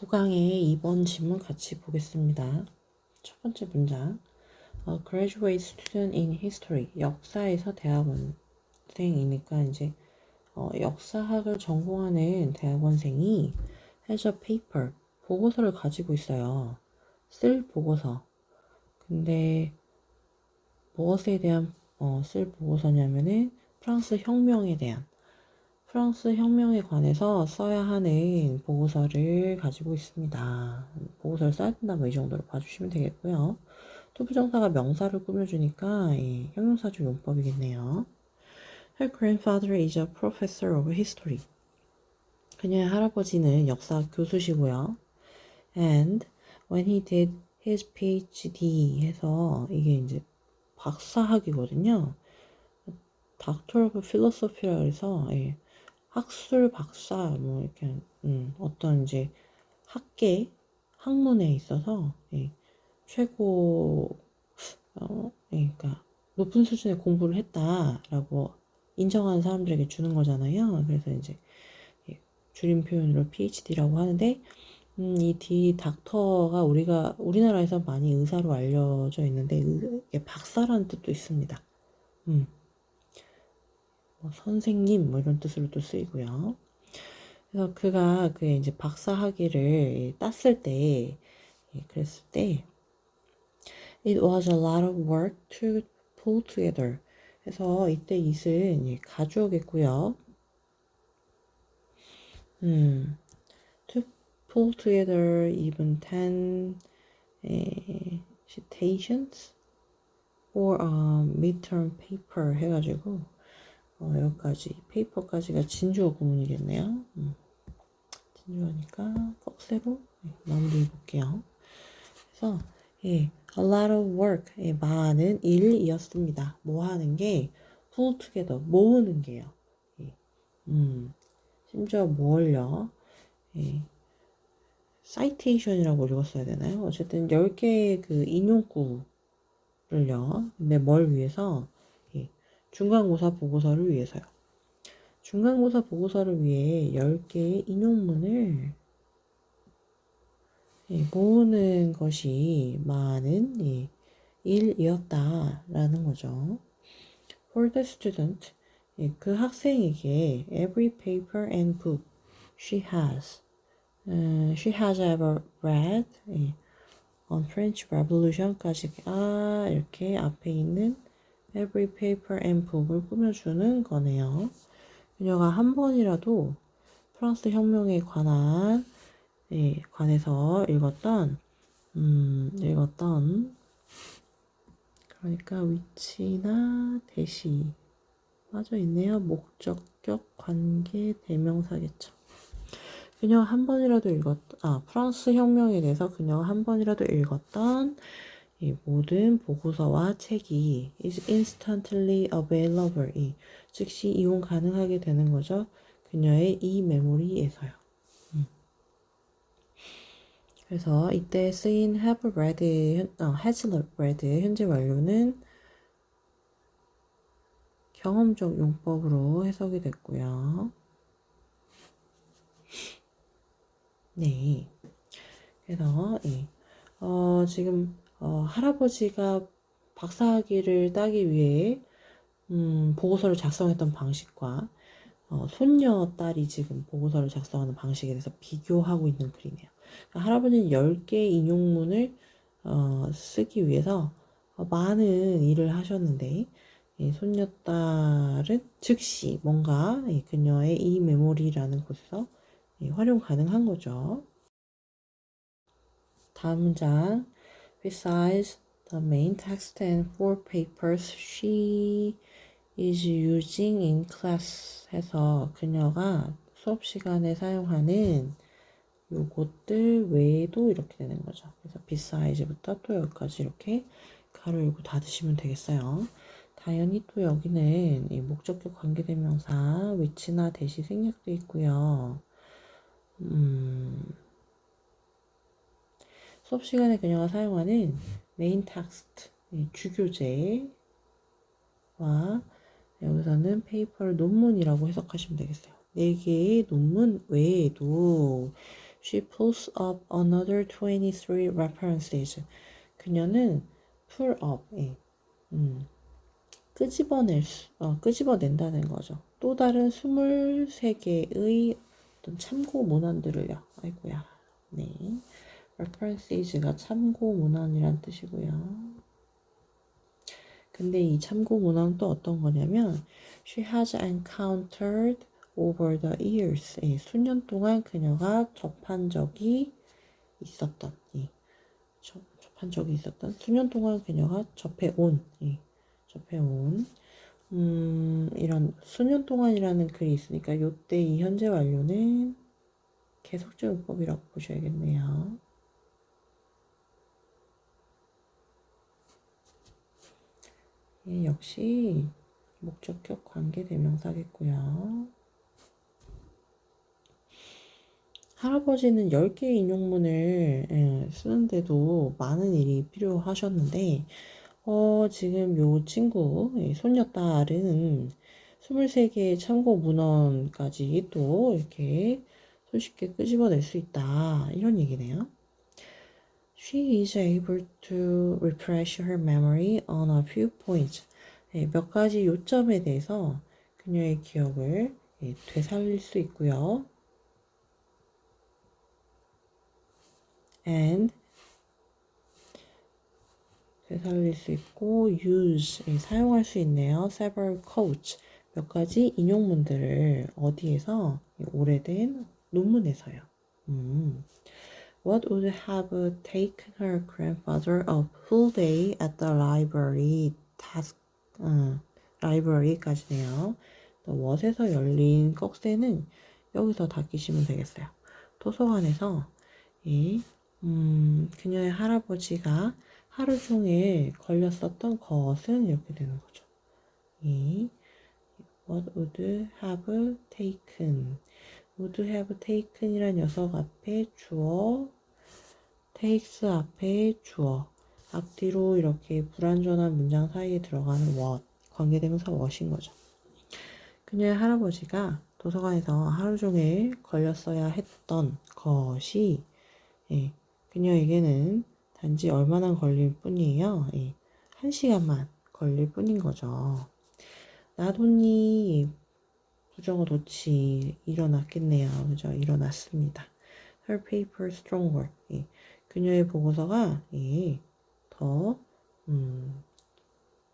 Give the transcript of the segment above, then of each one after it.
9강의 2번 지문 같이 보겠습니다. 첫 번째 문장. A graduate student in history. 역사에서 대학원생이니까 이제 어, 역사학을 전공하는 대학원생이 has a paper. 보고서를 가지고 있어요. 쓸 보고서. 근데 무엇에 대한 어, 쓸 보고서냐면은 프랑스 혁명에 대한 프랑스 혁명에 관해서 써야 하는 보고서를 가지고 있습니다. 보고서를 써야 된다 뭐 이 정도로 봐주시면 되겠고요. 또 부정사가 명사를 꾸며주니까 예, 형용사주 용법이겠네요. Her grandfather is a professor of history. 그녀의 할아버지는 역사 교수시고요. And when he did his PhD 해서 이게 이제 박사학이거든요. Doctor of Philosophy라 해서 예, 학술 박사 뭐 이렇게 음, 어떤 이제 학계 학문에 있어서 예, 최고 어, 예, 그러니까 높은 수준의 공부를 했다라고 인정하는 사람들에게 주는 거잖아요. 그래서 이제 예, 줄임 표현으로 PhD라고 하는데 음, 이 D 닥터가 우리가 우리나라에서 많이 의사로 알려져 있는데 의, 박사라는 뜻도 있습니다. 음. 뭐 선생님 뭐 이런 뜻으로 도 쓰이고요. 그래서 그가 그 이제 박사 학위를 땄을 때 예, 그랬을 때 It was a lot of work to pull together. 그래서 이때 it은 예, 가주어겠고요. 음, to pull together even 10 에, citations or a midterm paper 해가지고 어, 여기까지 페이퍼까지가 진주어 구문이겠네요. 음. 진주어니까 꺽쇠로 네, 마무리해 볼게요. 그래서 예, a lot of work 예, 많은 일이었습니다. 뭐 하는 게 pull together 모으는 게요. 예, 음, 심지어 뭘요? 예, citation이라고 읽었어야 되나요? 어쨌든 10개의 그 인용구를요. 근데 뭘 위해서 중간고사 보고서를 위해서요. 중간고사 보고서를 위해 10개의 인용문을 예, 모으는 것이 많은 예, 일이었다라는 거죠. For the student, 예, 그 학생에게 every paper and book she has, uh, she has ever read on French Revolution까지 아 이렇게 앞에 있는 every paper and book을 꾸며주는 거네요. 그녀가 한 번이라도 프랑스 혁명에 관한 예, 관해서 읽었던 음, 읽었던 그러니까 위치나 대시 빠져 있네요. 목적격 관계 대명사겠죠. 그녀가 한 번이라도 읽었 아 프랑스 혁명에 대해서 그녀가 한 번이라도 읽었던 이 모든 보고서와 책이 is instantly available. 이 즉시 이용 가능하게 되는 거죠. 그녀의 이 메모리에서요. 음. 그래서 이때 쓰인 have read, 어, has read 현재 완료는 경험적 용법으로 해석이 됐고요. 네. 그래서 예. 어, 지금 어, 할아버지가 박사학위를 따기 위해 음, 보고서를 작성했던 방식과 어, 손녀 딸이 지금 보고서를 작성하는 방식에 대해서 비교하고 있는 글이네요. 그러니까 할아버지는 10개의 인용문을 어, 쓰기 위해서 어, 많은 일을 하셨는데 이 손녀 딸은 즉시 뭔가 이 그녀의 이 메모리라는 곳에서 활용 가능한 거죠. 다음 문장 Besides the main text and four papers she is using in class 해서 그녀가 수업 시간에 사용하는 요것들 외에도 이렇게 되는 거죠. 그래서 beside부터 또 여기까지 이렇게 가로 열고 닫으시면 되겠어요. 당연히 또 여기는 이 목적격 관계대명사 위치나 대시 생략도 있고요. 음, 수업 시간에 그녀가 사용하는 메인 텍스트 주교재와 여기서는 페이퍼를 논문이라고 해석하시면 되겠어요. 네 개의 논문 외에도 She pulls up another 23 references. 그녀는 pull up, 예. 음, 끄집어낼 수, 어, 끄집어낸다는 거죠. 또 다른 23개의 어떤 참고 문헌들을요. 아이고야. 네. References가 참고 문헌이란 뜻이고요. 근데 이 참고 문헌은 또 어떤 거냐면 she has encountered over the years. 예, 수년 동안 그녀가 접한 적이 있었던 예, 접, 접한 적이 있었던 수년 동안 그녀가 접해온 예, 접해온 음, 이런 수년 동안이라는 글이 있으니까 요때 이 현재 완료는 계속적 용법이라고 보셔야겠네요. 예, 역시 목적격 관계 대명사겠고요. 할아버지는 10개의 인용문을 예, 쓰는데도 많은 일이 필요하셨는데 어, 지금 요 친구 예, 손녀딸은 23개의 참고 문헌까지 또 이렇게 손쉽게 끄집어낼 수 있다 이런 얘기네요. She is able to refresh her memory on a few points. 예, 몇 가지 요점에 대해서 그녀의 기억을 예, 되살릴 수 있고요. and 되살릴 수 있고 use 예, 사용할 수 있네요. several quotes 몇 가지 인용문들을 어디에서 예, 오래된 논문에서요. 음. What would have taken her grandfather a full day at the library task 어. 또 what에서 열린 꺽쇠는 여기서 다 끼시면 되겠어요. 도서관에서 이 음, 그녀의 할아버지가 하루 종일 걸렸었던 것은 이렇게 되는 거죠. 이 What would have taken would have taken이란 녀석 앞에 주어 takes 앞에 주어 앞뒤로 이렇게 불완전한 문장 사이에 들어가는 what 관계대명사 what인 거죠. 그녀의 할아버지가 도서관에서 하루 종일 걸렸어야 했던 것이 예, 그녀에게는 단지 얼마나 걸릴 뿐이에요. 예, 한 시간만 걸릴 뿐인 거죠. 나돈이 부정어 도치 일어났겠네요. 그죠? 일어났습니다. Her paper stronger. 예, 그녀의 보고서가 예, 더 음,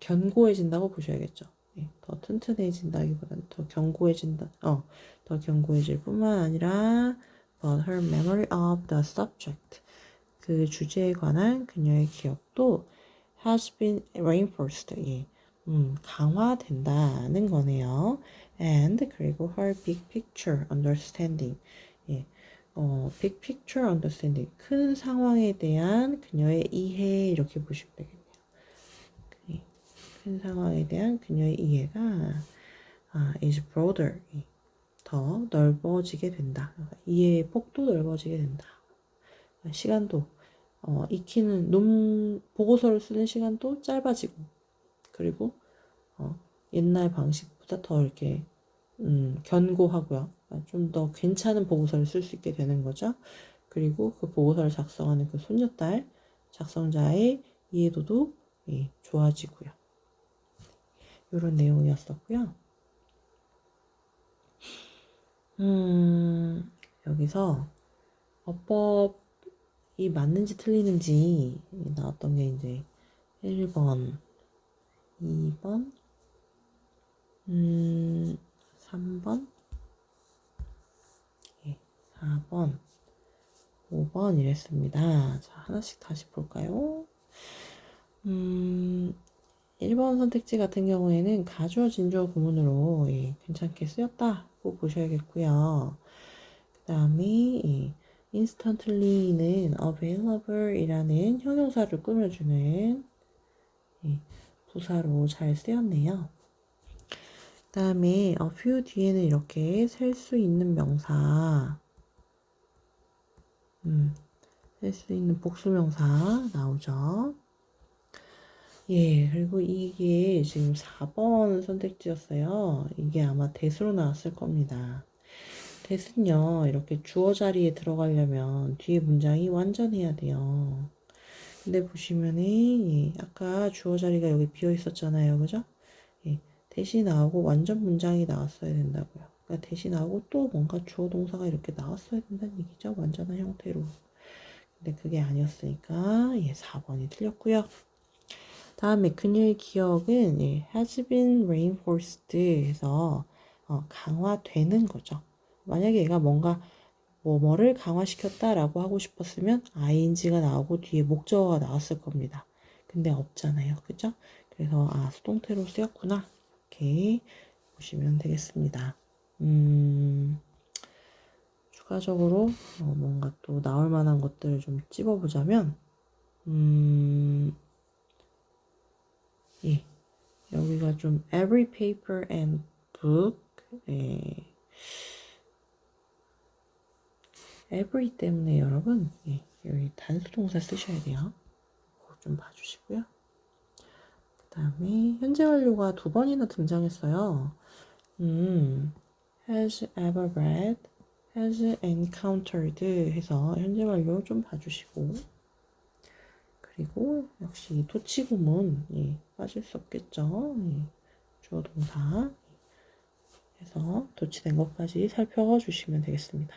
견고해진다고 보셔야겠죠. 예, 더 튼튼해진다기보다는 더 견고해진다. 어, 더 견고해질 뿐만 아니라 but her memory of the subject 그 주제에 관한 그녀의 기억도 has been reinforced. 예. 음, 강화된다는 거네요. and 그리고 her big picture understanding. 예. 어, big picture understanding. 큰 상황에 대한 그녀의 이해 이렇게 보시면 되겠네요. 예. 큰 상황에 대한 그녀의 이해가 아, is broader. 예. 더 넓어지게 된다. 이해의 폭도 넓어지게 된다. 시간도 어, 익히는 논 보고서를 쓰는 시간도 짧아지고 그리고 어, 옛날 방식보다 더 이렇게 음, 견고하고요. 좀 더 괜찮은 보고서를 쓸 수 있게 되는 거죠. 그리고 그 보고서를 작성하는 그 손녀딸 작성자의 이해도도 예, 좋아지고요. 이런 내용이었었고요. 음, 여기서 어법이 맞는지 틀리는지 나왔던 게 이제 1번, 2번, 음, 3번, 예, 4번, 5번 이랬습니다. 자, 하나씩 다시 볼까요? 음, 1번 선택지 같은 경우에는 가주어 진주어 구문으로 예, 괜찮게 쓰였다고 보셔야겠고요. 그 다음에 예, instantly는 available이라는 형용사를 꾸며주는 예, 부사로 잘 쓰였네요. 그 다음에 a few 뒤에는 이렇게 셀 수 있는 명사 음, 셀수 있는 복수명사 나오죠. 예, 그리고 이게 지금 4번 선택지였어요. 이게 아마 대수로 나왔을 겁니다. that은요, 이렇게 주어 자리에 들어가려면 뒤에 문장이 완전해야 돼요. 근데 보시면은, 예, 아까 주어 자리가 여기 비어 있었잖아요. 그죠? 예, that이 나오고 완전 문장이 나왔어야 된다고요. 그러니까 that이 나오고 또 뭔가 주어 동사가 이렇게 나왔어야 된다는 얘기죠. 완전한 형태로. 근데 그게 아니었으니까, 예, 4번이 틀렸고요. 다음에 그녀의 기억은 예, has been reinforced 해서 어, 강화되는 거죠. 만약에 얘가 뭔가 뭐 뭐를 강화시켰다라고 하고 싶었으면 ing가 나오고 뒤에 목적어가 나왔을 겁니다. 근데 없잖아요. 그죠? 그래서 아 수동태로 쓰였구나. 이렇게 보시면 되겠습니다. 음, 추가적으로 어, 뭔가 또 나올 만한 것들을 좀 찝어보자면 음, 예, 여기가 좀 every paper and book 예, every 때문에 여러분 예, 여기 단수 동사 쓰셔야 돼요. 좀 봐주시고요. 그 다음에 현재 완료가 두 번이나 등장했어요. 음, has ever read, has encountered 해서 현재 완료 좀 봐주시고 그리고 역시 도치구문 예, 빠질 수 없겠죠. 예, 주어 동사 해서 도치된 것까지 살펴주시면 되겠습니다.